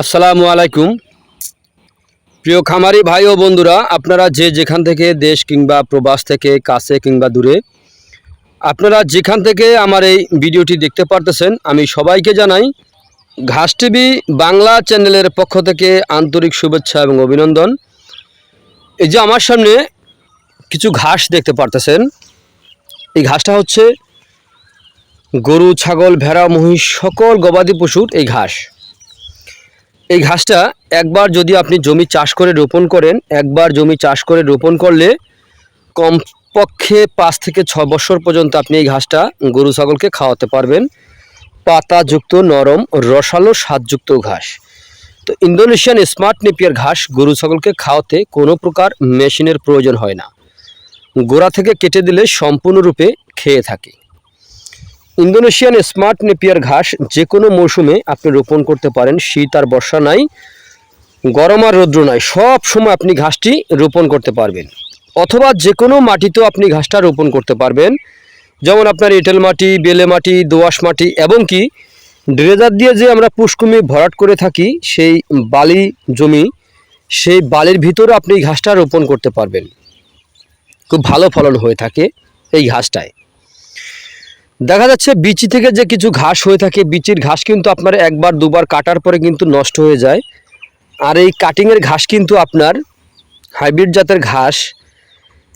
আসসালামু আলাইকুম। প্রিয় খামারি ভাই ও বন্ধুরা, আপনারা যে যেখান থেকে দেশ কিংবা প্রবাস থেকে কাছে কিংবা দূরে, আপনারা যেখান থেকে আমার এই ভিডিওটি দেখতে পারতেছেন, আমি সবাইকে জানাই ঘাস টিভি বাংলা চ্যানেলের পক্ষ থেকে আন্তরিক শুভেচ্ছা এবং অভিনন্দন। এই যে আমার সামনে কিছু ঘাস দেখতে পারতেছেন। এই ঘাসটা হচ্ছে গরু, ছাগল, ভেড়া, মহিষ, সকল গবাদি পশুর এই ঘাস। এই ঘাসটা একবার যদি আপনি জমি চাষ করে রোপণ করেন, একবার জমি চাষ করে রোপণ করলে কমপক্ষে পাঁচ থেকে ছ বছর পর্যন্ত আপনি এই ঘাসটা গরু ছাগলকে খাওয়াতে পারবেন। পাতাযুক্ত নরম, রসালো, স্বাদযুক্ত ঘাস। তো ইন্দোনেশিয়ান স্মার্ট নেপিয়ার ঘাস গরু ছাগলকে খাওয়াতে কোনো প্রকার মেশিনের প্রয়োজন হয় না। গোড়া থেকে কেটে দিলে সম্পূর্ণরূপে খেয়ে থাকে। ইন্দোনেশিয়ান স্মার্ট নেপিয়ার ঘাস যে কোনো মৌসুমে আপনি রোপণ করতে পারেন, শীত আর বর্ষা নাই, গরম আর রৌদ্র নাই, সব সময় আপনি ঘাসটি রোপণ করতে পারবেন। অথবা যে কোনো মাটিতেও আপনি ঘাসটা রোপণ করতে পারবেন, যেমন আপনার এঁটেল মাটি, বেলে মাটি দোআঁশ মাটি, এবং কি ড্রেজার দিয়ে যে আমরা পুষ্কুমি ভরাট করে থাকি, সেই বালি জমি, সেই বালির ভিতরে আপনি ঘাসটা রোপণ করতে পারবেন। খুব ভালো ফলন হয়ে থাকে এই ঘাসটায়। দেখা যাচ্ছে বিচি থেকে যে কিছু ঘাস হয়ে থাকে, বিচির ঘাস কিন্তু আপনার একবার, দুবার কাটার পরে কিন্তু নষ্ট হয়ে যায়। আর এই কাটিংয়ের ঘাস কিন্তু আপনার হাইব্রিড জাতের ঘাস,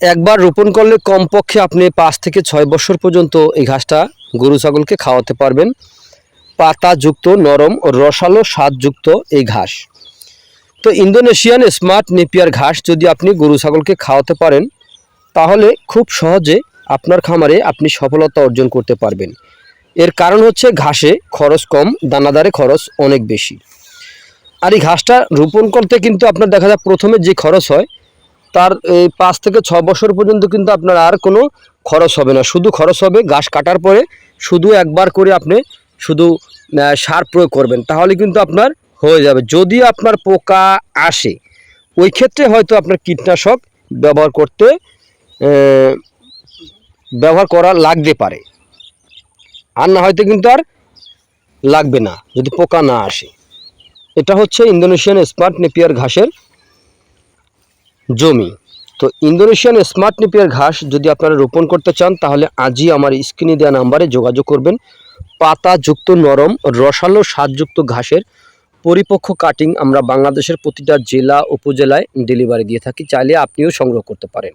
একবার রোপণ করলে কমপক্ষে আপনি পাঁচ থেকে ছয় বছর পর্যন্ত এই ঘাসটা গরু, ছাগলকে খাওয়াতে পারবেন। পাতাযুক্ত নরম ও রসালো স্বাদযুক্ত এই ঘাস। তো ইন্দোনেশিয়ান স্মার্ট নেপিয়ার ঘাস যদি আপনি গরু, ছাগলকে খাওয়াতে পারেন, তাহলে খুব সহজে আপনার খামারে আপনি সফলতা অর্জন করতে পারবেন। এর কারণ হচ্ছে ঘাসে খরচ কম, দানাদারে খরচ অনেক বেশি। আর এই ঘাসটা রোপণ করতে কিন্তু আপনার দেখা যায় প্রথমে যে খরচ হয়, তার এই পাঁচ থেকে ছ বছর পর্যন্ত কিন্তু আপনার আর কোনো খরচ হবে না। শুধু খরচ হবে ঘাস কাটার পরে শুধু একবার করে আপনি শুধু সার প্রয়োগ করবেন, তাহলে কিন্তু আপনার হয়ে যাবে। যদি আপনার পোকা আসে, ওই ক্ষেত্রে হয়তো আপনার কীটনাশক ব্যবহার করতে ব্যবহার করা লাগতে পারে। আর না হয়তো কিন্তু আর লাগবে না, যদি পোকা না আসে। এটা হচ্ছে ইন্দোনেশিয়ান স্মার্ট নেপিয়ার ঘাসের জমি। তো ইন্দোনেশিয়ান স্মার্ট নেপিয়ার ঘাস যদি আপনারা রোপণ করতে চান, তাহলে আজই আমার স্ক্রিনে দেওয়া নাম্বারে যোগাযোগ করবেন। পাতাযুক্ত নরম, রসালো স্বাদযুক্ত ঘাসের পরিপক্ক কাটিং আমরা বাংলাদেশের প্রতিটা জেলা, উপজেলায় ডেলিভারি দিয়ে থাকি। চাইলে আপনিও সংগ্রহ করতে পারেন।